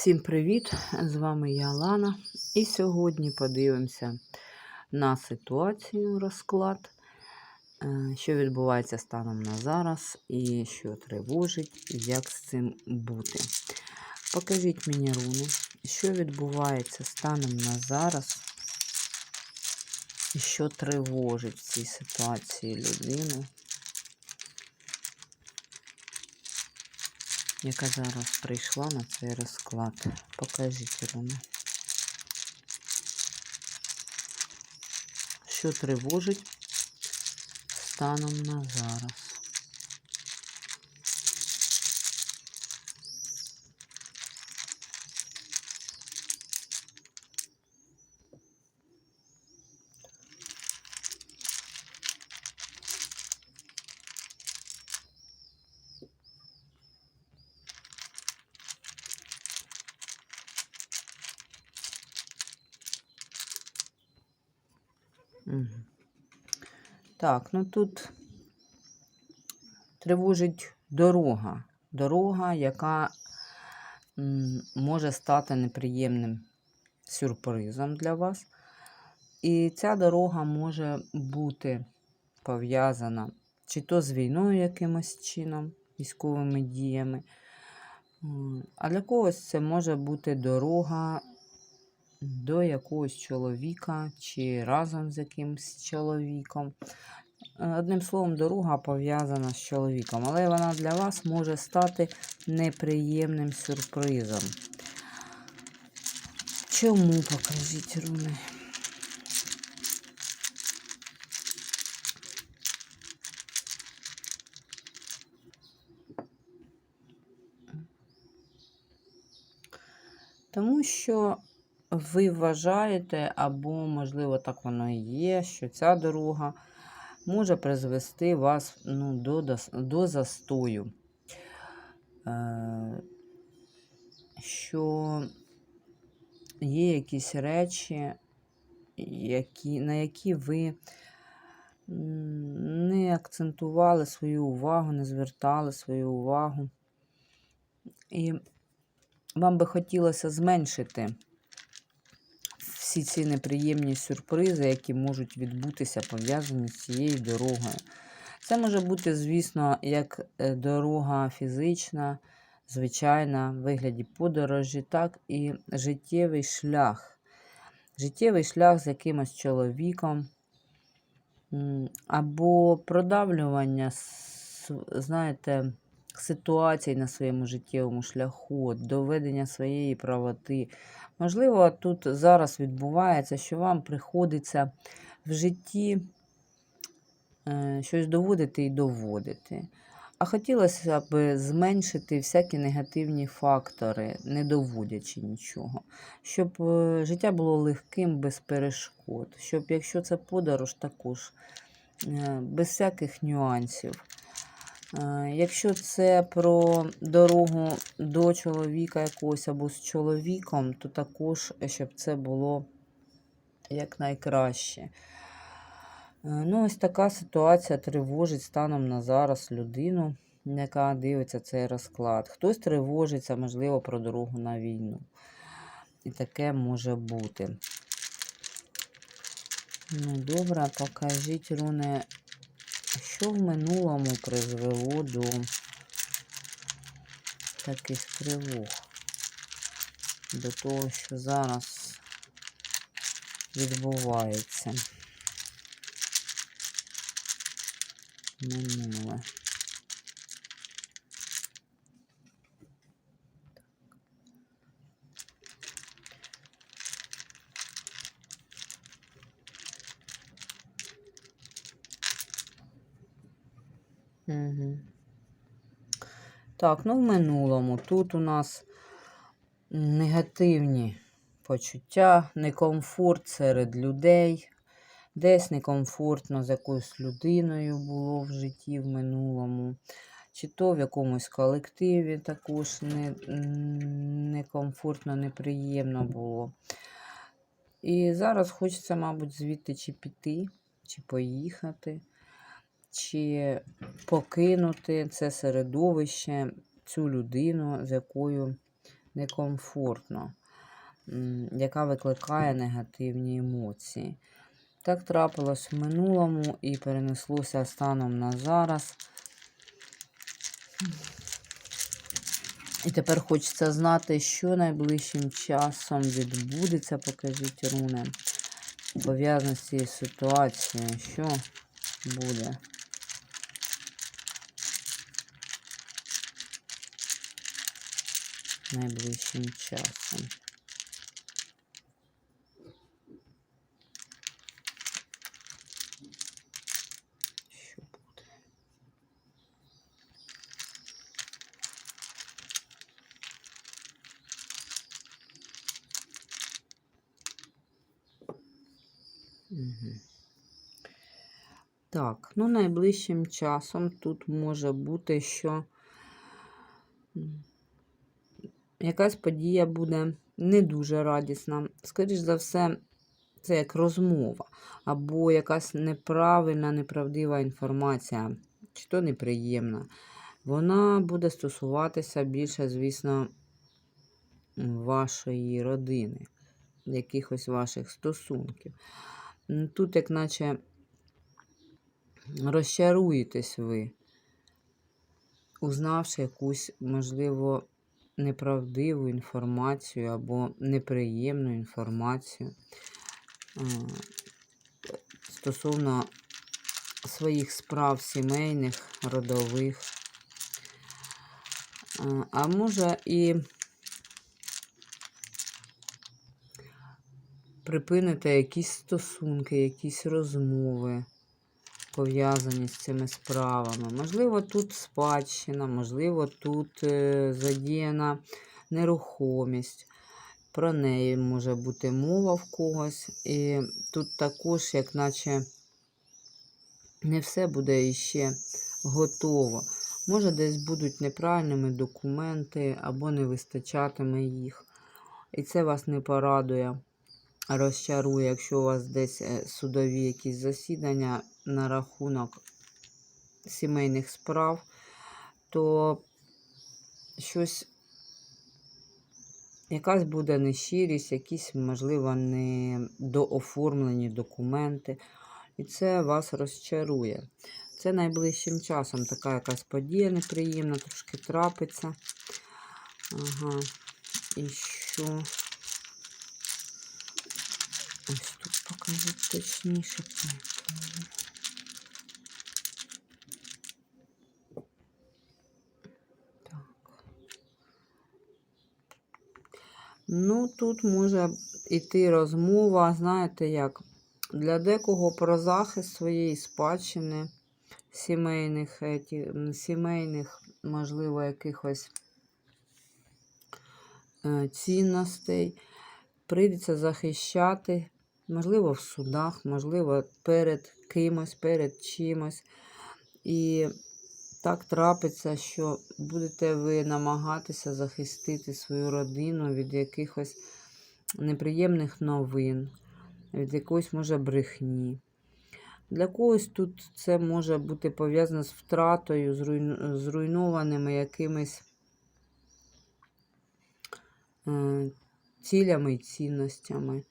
Всім привіт! З вами я Лана. І сьогодні подивимося на ситуацію розклад, е, що відбувається станом на зараз, і що тривожить, як з цим бути. Покажіть мені руни, що відбувається станом на зараз, і що тривожить в цій ситуації людину. Яка зараз прийшла на цей розклад. Покажіть руни. Що тривожить станом на зараз? Так, ну тут тривожить дорога. Дорога, яка може стати неприємним сюрпризом для вас. І ця дорога може бути пов'язана чи то з війною якимось чином, військовими діями. А для когось це може бути дорога до якогось чоловіка чи разом з якимсь чоловіком. Е, Одним словом, дорога пов'язана з чоловіком, але вона для вас може стати неприємним сюрпризом. Чому покажіть руни? Тому що ви вважаєте, або, можливо, так воно і є, що ця дорога може призвести вас ну, до, до застою. Е, що є якісь речі, які, на які ви не акцентували свою увагу, не звертали свою увагу. І вам би хотілося зменшити всі ці неприємні сюрпризи, які можуть відбутися, пов'язані з цією дорогою. Це може бути, звісно, як е, дорога фізична, звичайна, в вигляді подорожі, так і життєвий шлях. Життєвий шлях з якимось чоловіком, або продавлювання, знаєте, ситуацій на своєму життєвому шляху, доведення своєї правоти. Можливо, тут зараз відбувається, що вам приходиться в житті е, щось доводити і доводити. А хотілося б зменшити всякі негативні фактори, не доводячи нічого, щоб е, життя було легким, без перешкод, щоб, якщо це подорож, також е, без всяких нюансів. Якщо це про дорогу до чоловіка якогось або з чоловіком, то також, щоб це було якнайкраще. Е, Ну, ось така ситуація тривожить станом на зараз людину, яка дивиться цей розклад. Хтось тривожиться, можливо, про дорогу на війну. І таке може бути. Ну, добре, покажіть, Руне, що в минулому призвело до таких тривог? До того, що зараз відбувається. Минуле. Угу. Так, ну в минулому. Тут у нас негативні почуття, некомфорт серед людей. Десь некомфортно з якоюсь людиною було в житті в минулому. Чи то в якомусь колективі також не, некомфортно, неприємно було. І зараз хочеться, мабуть, звідти чи піти, чи поїхати, чи покинути це середовище, цю людину, з якою некомфортно, яка викликає негативні емоції. Так трапилось в минулому і перенеслося станом на зараз. І тепер хочеться знати, що найближчим часом відбудеться, покажіть руни. Пов'язано з цією ситуацією, що буде. Найближчим часом. Що буде? Так, ну найближчим часом тут може бути, що якась подія буде не дуже радісна. Скоріш за все, це як розмова, або якась неправильна, неправдива інформація, чи то неприємна. Вона буде стосуватися більше, звісно, вашої родини, якихось ваших стосунків. Тут, як наче розчаруєтесь ви, узнавши якусь, можливо, неправдиву інформацію або неприємну інформацію стосовно своїх справ сімейних, родових. А, А може і припините якісь стосунки, якісь розмови, пов'язані з цими справами. Можливо, тут спадщина, можливо, тут е, задіяна нерухомість. Про неї може бути мова в когось. І тут також, як наче не все буде іще готово. Може, десь будуть неправильними документи або не вистачатиме їх. І це вас не порадує, розчарує, якщо у вас десь е, судові якісь засідання на рахунок сімейних справ, то щось, якась буде нещирість, якісь, можливо, не дооформлені документи. І це вас розчарує. Це найближчим часом така якась подія неприємна, трошки трапиться. Ага. І що? Ось тут покажуть точніше. Ну, тут може йти розмова, знаєте як, для декого про захист своєї спадщини, сімейних, еті- сімейних, можливо, якихось е, цінностей. Прийдеться захищати, можливо, в судах, можливо, перед кимось, перед чимось. І так трапиться, що будете ви намагатися захистити свою родину від якихось неприємних новин, від якоїсь, може, брехні. Для когось тут це може бути пов'язано з втратою, зруйнованими якимись е, цілями і цінностями.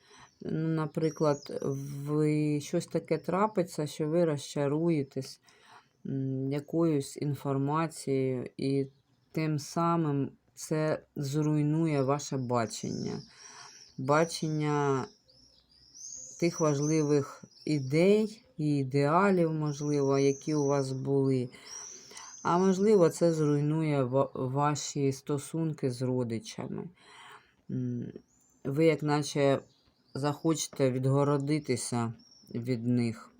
Ну, Наприклад, ви щось таке трапиться, що ви розчаруєтесь якоюсь інформацією, і тим самим це зруйнує ваше бачення. Бачення тих важливих ідей і ідеалів, можливо, які у вас були. А можливо, це зруйнує ваші стосунки з родичами. Ви, як наче, захочете відгородитися від них.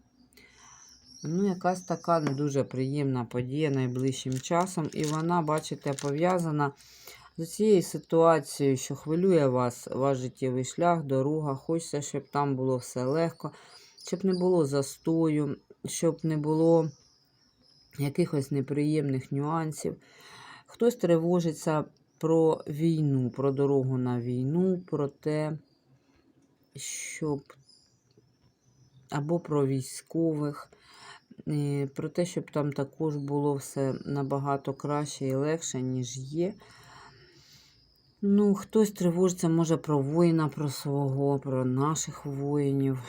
Ну, якась така не дуже приємна подія найближчим часом. І вона, бачите, пов'язана з цією ситуацією, що хвилює вас, ваш життєвий шлях, дорога. Хочеться, щоб там було все легко, щоб не було застою, щоб не було якихось неприємних нюансів. Хтось тривожиться про війну, про дорогу на війну, про те, щоб або про військових, про те, щоб там також було все набагато краще і легше, ніж є. Ну, хтось тривожиться, може, про воїна, про свого, про наших воїнів,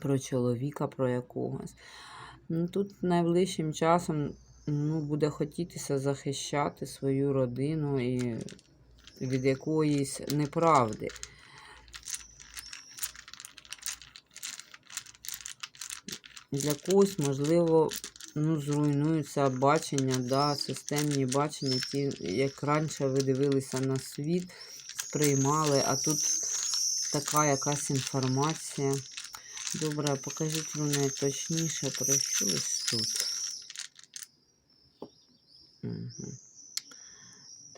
про чоловіка, про якогось. Ну, тут найближчим часом ну, буде хотітися захищати свою родину і від якоїсь неправди. Для когось, можливо, ну, зруйнуються бачення, да, системні бачення, ті, як раніше ви дивилися на світ, сприймали, а тут така якась інформація. Добре, покажіть мене точніше про щось тут. Угу.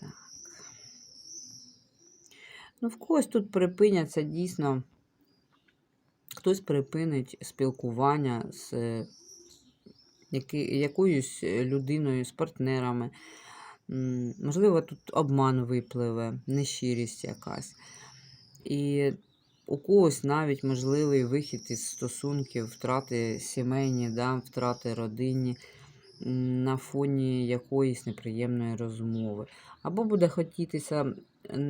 Так. Ну, в когось тут припиняться дійсно. Хтось припинить спілкування з е, якоюсь людиною, з партнерами. Можливо, тут обман випливе, нещирість якась. І у когось навіть можливий вихід із стосунків, втрати сімейні, да, втрати родинні на фоні якоїсь неприємної розмови. Або буде хотітися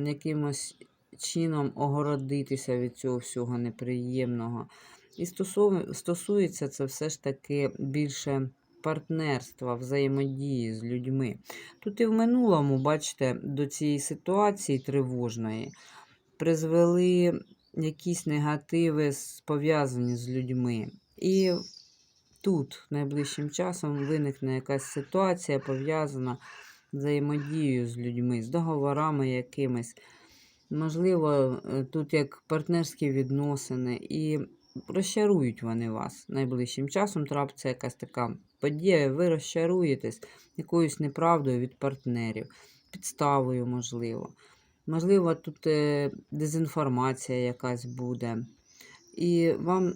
якимось чином огородитися від цього всього неприємного. І стосується це все ж таки більше партнерства, взаємодії з людьми. Тут і в минулому, бачите, до цієї ситуації тривожної призвели якісь негативи, пов'язані з людьми. І тут найближчим часом виникне якась ситуація, пов'язана з взаємодією з людьми, з договорами якимись. Можливо, е, тут як партнерські відносини, і розчарують вони вас найближчим часом. Трапиться якась така подія, ви розчаруєтесь якоюсь неправдою від партнерів, підставою, можливо. Можливо, тут е, дезінформація якась буде. І вам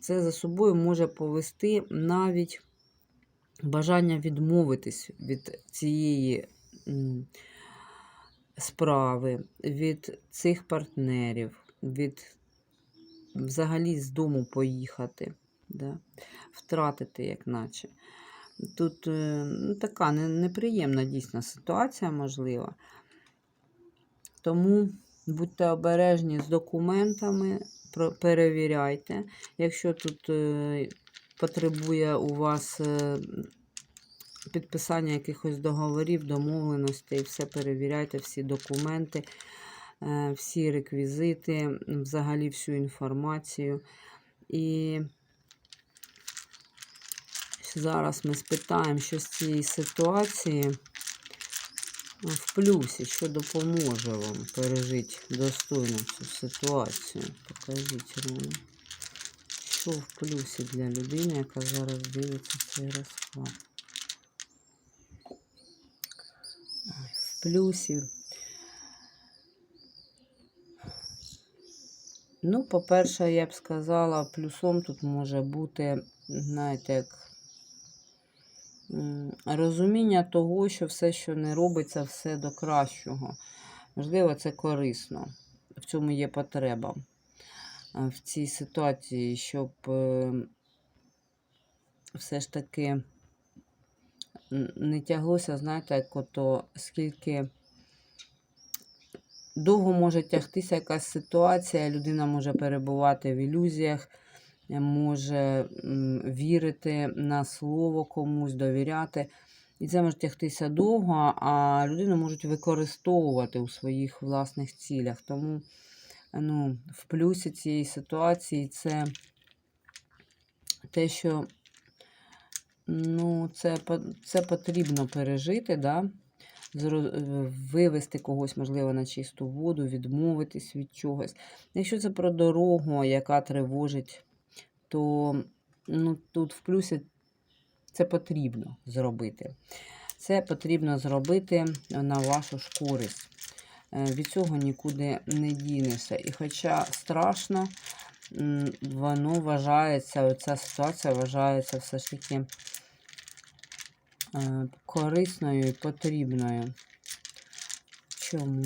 це за собою може повести навіть бажання відмовитись від цієї справи, від цих партнерів, від взагалі з дому поїхати, да? втратити, як наче. Тут е, ну, така неприємна дійсна ситуація, можлива. Тому будьте обережні з документами, перевіряйте. Якщо тут е, потребує у вас е, підписання якихось договорів, домовленостей, все перевіряйте, всі документи, е, всі реквізити, взагалі всю інформацію. І зараз ми спитаємо, що з цієї ситуації в плюсі, що допоможе вам пережити достойно цю ситуацію. Покажіть руну. Що в плюсі для людини, яка зараз дивиться цей розклад? Ой, В плюсі. Ну, по-перше, я б сказала, плюсом тут може бути, знаєте, як розуміння того, що все, що не робиться, все до кращого. Можливо, це корисно. В цьому є потреба в цій ситуації, щоб е, все ж таки не тяглося, знаєте, як ото скільки довго може тягтися якась ситуація, людина може перебувати в ілюзіях, може вірити на слово комусь, довіряти. І це може тягтися довго, а людину можуть використовувати у своїх власних цілях. Тому ну, в плюсі цієї ситуації це те, що ну, це, це потрібно пережити, да? вивести когось, можливо, на чисту воду, відмовитись від чогось. Якщо це про дорогу, яка тривожить, то ну, тут в плюсі це потрібно зробити. Це потрібно зробити на вашу ж користь. Е, Від цього нікуди не дінешся. І хоча страшно, воно вважається, оця ситуація вважається все ж таки корисною і потрібною. Чому?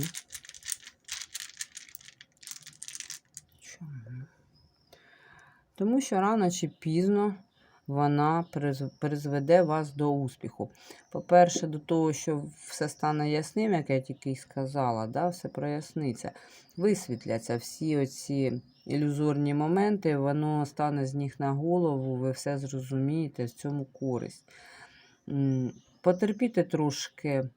Чому? Тому що рано чи пізно вона призведе вас до успіху. По-перше, до того, що все стане ясним, як я тільки й сказала, да, все проясниться. Висвітляться всі оці ілюзорні моменти, воно стане з ніг на голову, ви все зрозумієте, в цьому користь. Потерпіти трошки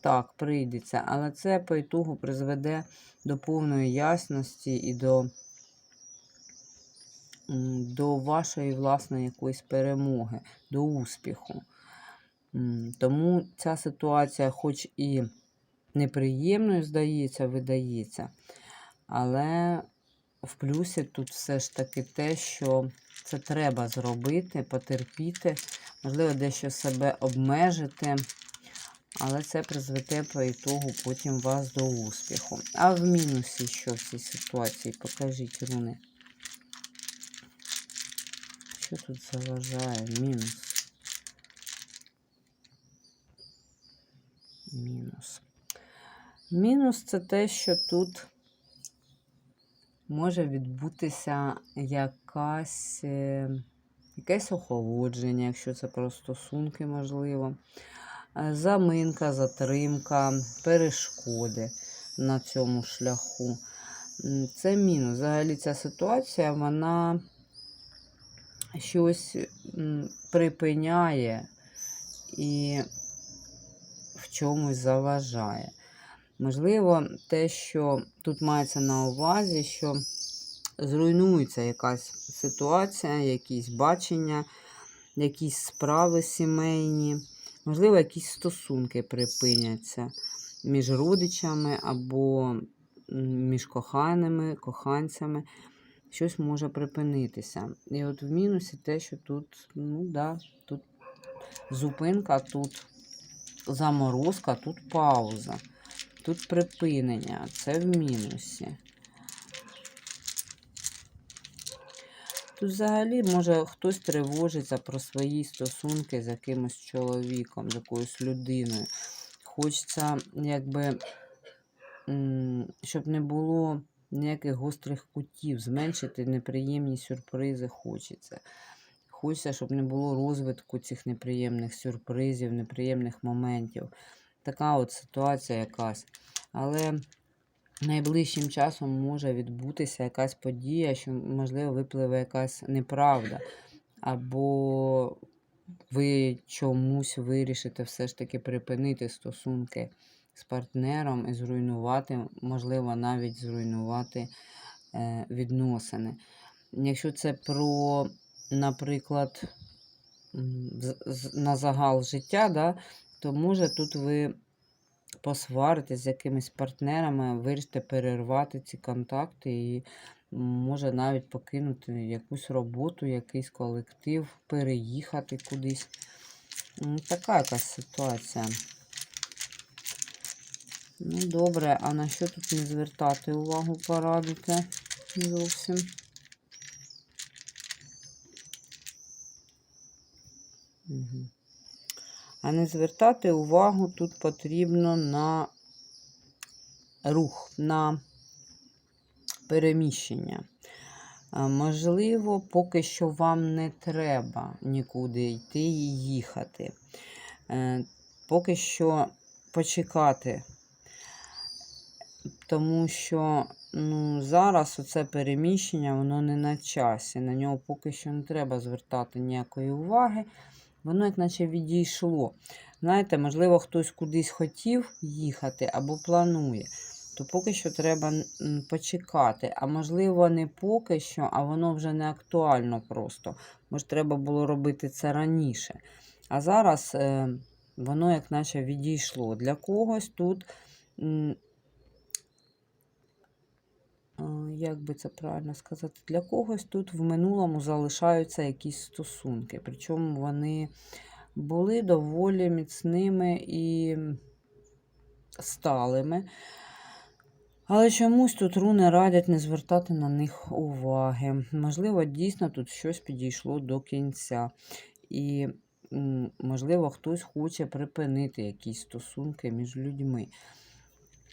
так, прийдеться, але це по ітогу призведе до повної ясності і до, до вашої власної якоїсь перемоги, до успіху. Тому ця ситуація, хоч і неприємною, здається, видається, але в плюсі тут все ж таки те, що це треба зробити, потерпіти, можливо, дещо себе обмежити, але це призведе по ітогу потім вас до успіху. А в мінусі що в цій ситуації? Покажіть, руни. Що тут заважає? Мінус. Мінус. Мінус це те, що тут може відбутися якась, е, якесь охолодження, якщо це про стосунки, можливо. Е, Заминка, затримка, перешкоди на цьому шляху. Це мінус. Взагалі ця ситуація, вона щось припиняє і в чомусь заважає. Можливо, те, що тут мається на увазі, що зруйнується якась ситуація, якісь бачення, якісь справи сімейні, можливо, якісь стосунки припиняться між родичами або між коханими, коханцями. Щось може припинитися. І от в мінусі те, що тут, ну да, тут зупинка, тут заморозка, тут пауза. Тут припинення, це в мінусі. Взагалі, може, хтось тривожиться про свої стосунки з якимось чоловіком, з якоюсь людиною. Хочеться, якби, щоб не було ніяких гострих кутів, зменшити неприємні сюрпризи хочеться. Хочеться, щоб не було розвитку цих неприємних сюрпризів, неприємних моментів. Така от ситуація якась. Але найближчим часом може відбутися якась подія, що, можливо, випливе якась неправда. Або ви чомусь вирішите все ж таки припинити стосунки з партнером і зруйнувати, можливо, навіть зруйнувати е, відносини. Якщо це про, наприклад, на загал життя, да, то може тут ви посваритесь з якимись партнерами, вирішите перервати ці контакти і може навіть покинути якусь роботу, якийсь колектив, переїхати кудись. Така якась ситуація. Ну, добре, а на що тут не звертати увагу порадите зовсім? Угу. А не звертати увагу тут потрібно на рух, на переміщення. Можливо, поки що вам не треба нікуди йти і їхати. Е, Поки що почекати, тому що ну, зараз оце переміщення, воно не на часі. На нього поки що не треба звертати ніякої уваги. Воно як наче відійшло. Знаєте, можливо, хтось кудись хотів їхати або планує, то поки що треба почекати. А можливо, не поки що, а воно вже не актуально просто. Може, треба було робити це раніше. А зараз е, воно як наче відійшло. Для когось тут. Як би це правильно сказати, для когось тут в минулому залишаються якісь стосунки. Причому вони були доволі міцними і сталими. Але чомусь тут руни радять не звертати на них уваги. Можливо, дійсно тут щось підійшло до кінця. І, можливо, хтось хоче припинити якісь стосунки між людьми.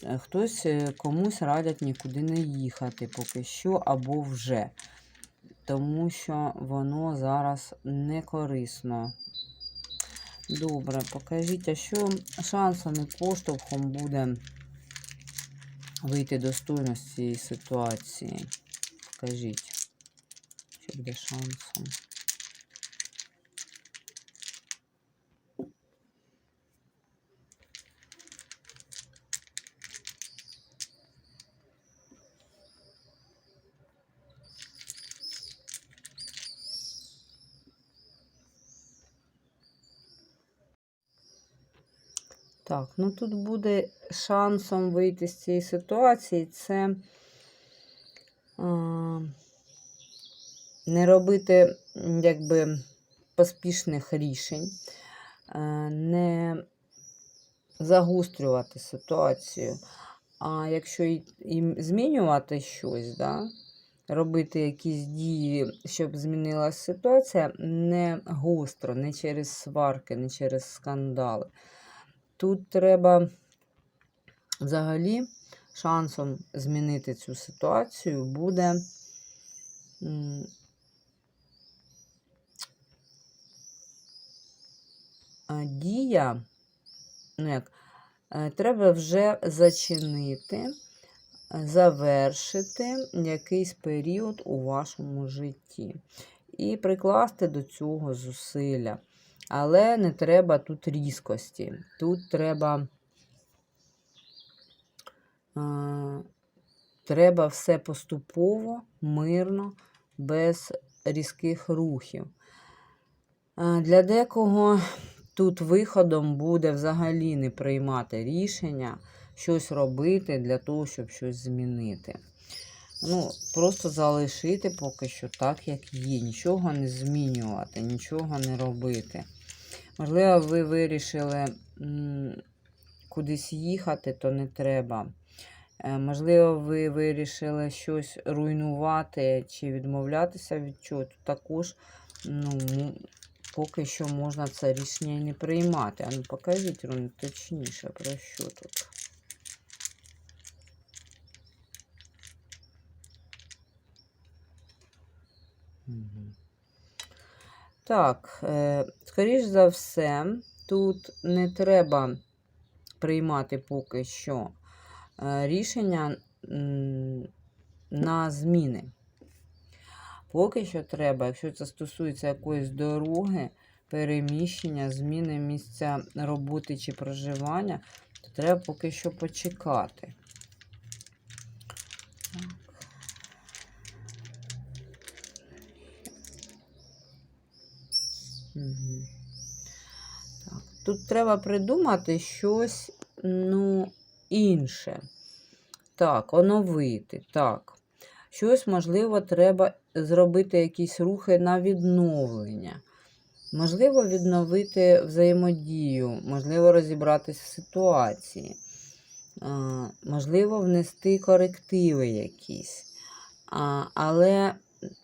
Е, Хтось е, комусь радять нікуди не їхати поки що, або вже. тому що воно зараз не корисно. Добре, покажіть, а що шансом і поштовхом буде вийти достойно з цієї ситуації? Покажіть, що буде шансом. Так, ну тут буде шансом вийти з цієї ситуації це а, не робити якби поспішних рішень, а, не загострювати ситуацію. А якщо і змінювати щось, да, робити якісь дії, щоб змінилася ситуація, не гостро, не через сварки, не через скандали. Тут треба взагалі шансом змінити цю ситуацію буде дія, ну як, е, треба вже зачинити, завершити якийсь період у вашому житті і прикласти до цього зусилля. Але не треба тут різкості. Тут треба, е, треба все поступово, мирно, без різких рухів. Е, для декого тут виходом буде взагалі не приймати рішення, щось робити для того, щоб щось змінити. Ну, просто залишити поки що так, як є. Нічого не змінювати, нічого не робити. Можливо, ви вирішили кудись їхати, то не треба. Е, Можливо, ви вирішили щось руйнувати чи відмовлятися від чогось, то також ну, поки що можна це рішення не приймати. А ну покажіть Рун, точніше, про що тут. Так, е, скоріш за все, тут не треба приймати поки що е, рішення на зміни. Поки що треба, якщо це стосується якоїсь дороги, переміщення, зміни місця роботи чи проживання, то треба поки що почекати. Так. Тут треба придумати щось ну, інше. Так, оновити. Так. Щось, можливо, треба зробити якісь рухи на відновлення. Можливо, відновити взаємодію, можливо, розібратись в ситуації. Можливо, внести корективи якісь. Але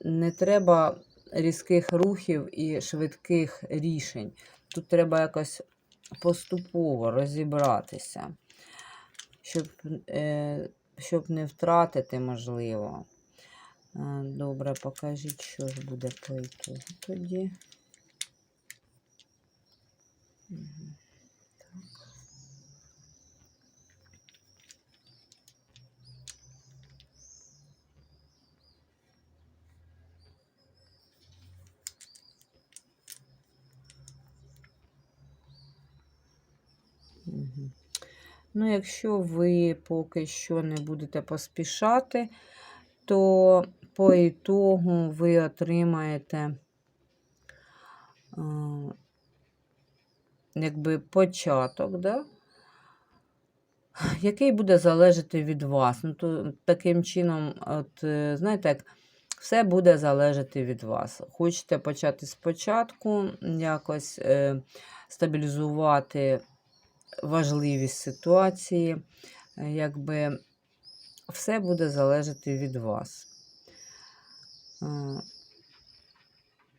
не треба різких рухів і швидких рішень. Тут треба якось поступово розібратися, щоб, е, щоб не втратити, можливо. Е, Добре, покажіть, що ж буде по тоді. Мгм. Ну, якщо ви поки що не будете поспішати, то по ітогу ви отримаєте а, якби початок, да? який буде залежати від вас. Ну, то, таким чином, от, е, знаєте, як все буде залежати від вас. Хочете почати спочатку, якось е, стабілізувати важливість ситуації, е, якби все буде залежати від вас. Е,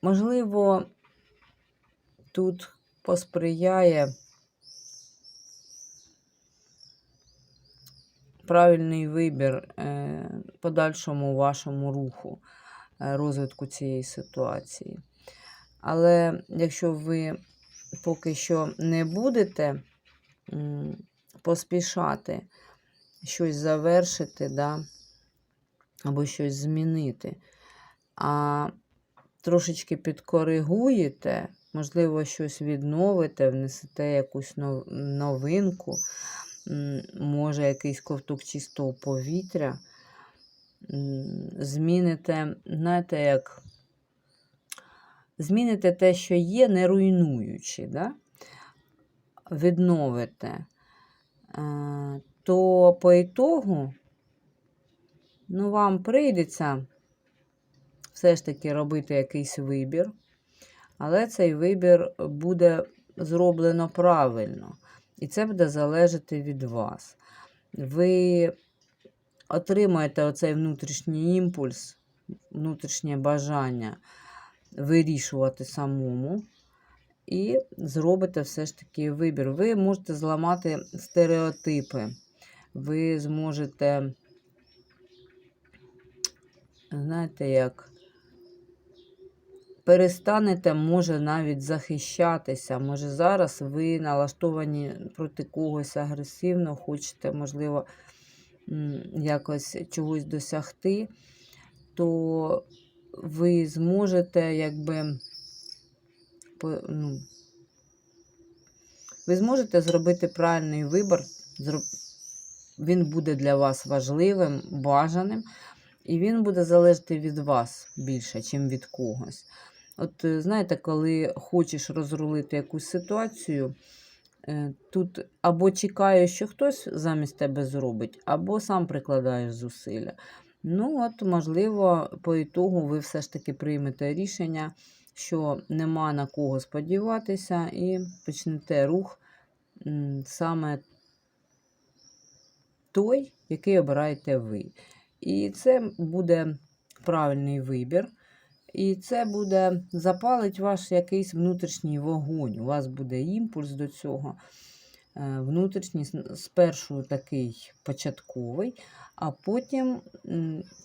Можливо, тут посприяє правильний вибір е, подальшому вашому руху. розвитку цієї ситуації. Але якщо ви поки що не будете поспішати щось завершити, да, або щось змінити, а трошечки підкоригуєте, можливо, щось відновите, внесете якусь новинку, може, якийсь ковток чистого повітря, зміните, знаєте, як зміните те, що є, не руйнуючи, да? Відновите, то по ітогу ну, вам прийдеться все ж таки робити якийсь вибір, але цей вибір буде зроблено правильно. І це буде залежати від вас. Ви отримаєте оцей внутрішній імпульс, внутрішнє бажання вирішувати самому. І зробите все ж таки вибір. Ви можете зламати стереотипи. Ви зможете, знаєте, як перестанете, може, навіть захищатися. Може, зараз ви налаштовані проти когось агресивно, хочете, можливо, якось чогось досягти, то ви зможете, якби, ну, ви зможете зробити правильний вибір. Він буде для вас важливим, бажаним, і він буде залежати від вас більше, ніж від когось. От е, знаєте, коли хочеш розрулити якусь ситуацію, е, тут або чекаєш, що хтось замість тебе зробить, або сам прикладаєш зусилля. Ну, от, можливо, по ітогу ви все ж таки приймете рішення, що нема на кого сподіватися, і почнете рух саме той, який обираєте ви. І це буде правильний вибір. І це буде запалить ваш якийсь внутрішній вогонь. У вас буде імпульс до цього. е, Внутрішній, спершу такий початковий, а потім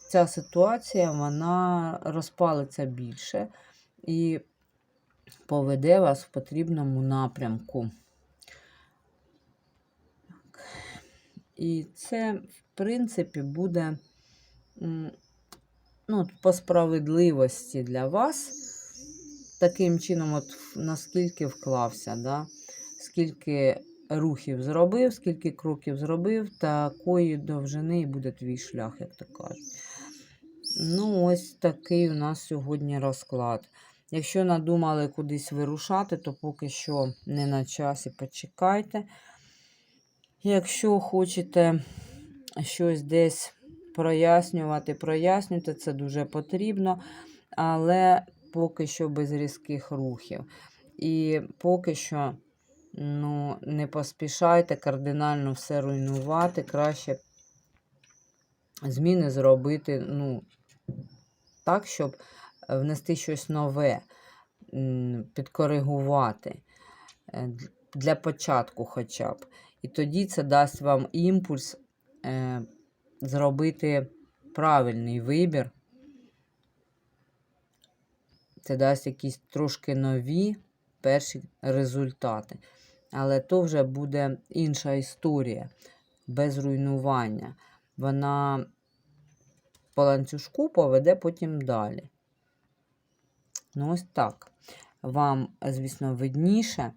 ця ситуація вона розпалиться більше і поведе вас в потрібному напрямку. І це, в принципі, буде ну, по справедливості для вас. Таким чином, от наскільки вклався, да? скільки рухів зробив, скільки кроків зробив, такої довжини і буде твій шлях, як то кажуть. Ну, ось такий у нас сьогодні розклад. Якщо надумали кудись вирушати, то поки що не на часі, почекайте. Якщо хочете щось десь прояснювати, прояснюйте, це дуже потрібно, але поки що без різких рухів. І поки що ну, не поспішайте кардинально все руйнувати, краще зміни зробити ну, так, щоб внести щось нове, підкоригувати е, для початку хоча б. І тоді це дасть вам імпульс е, зробити правильний вибір. Це дасть якісь трошки нові перші результати. Але то вже буде інша історія, без руйнування. Вона по ланцюжку поведе потім далі. Ну, ось так. Вам, звісно, видніше,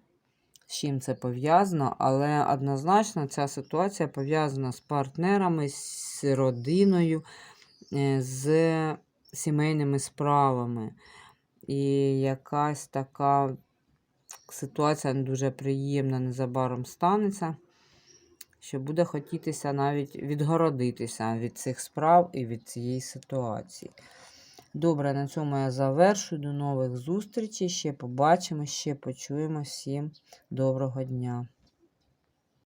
з чим це пов'язано, але однозначно ця ситуація пов'язана з партнерами, з родиною, е, з сімейними справами. І якась така ситуація не дуже приємна незабаром станеться, що буде хотітися навіть відгородитися від цих справ і від цієї ситуації. Добре, на цьому я завершую. До нових зустрічей. Ще побачимо, ще почуємо. Всім доброго дня!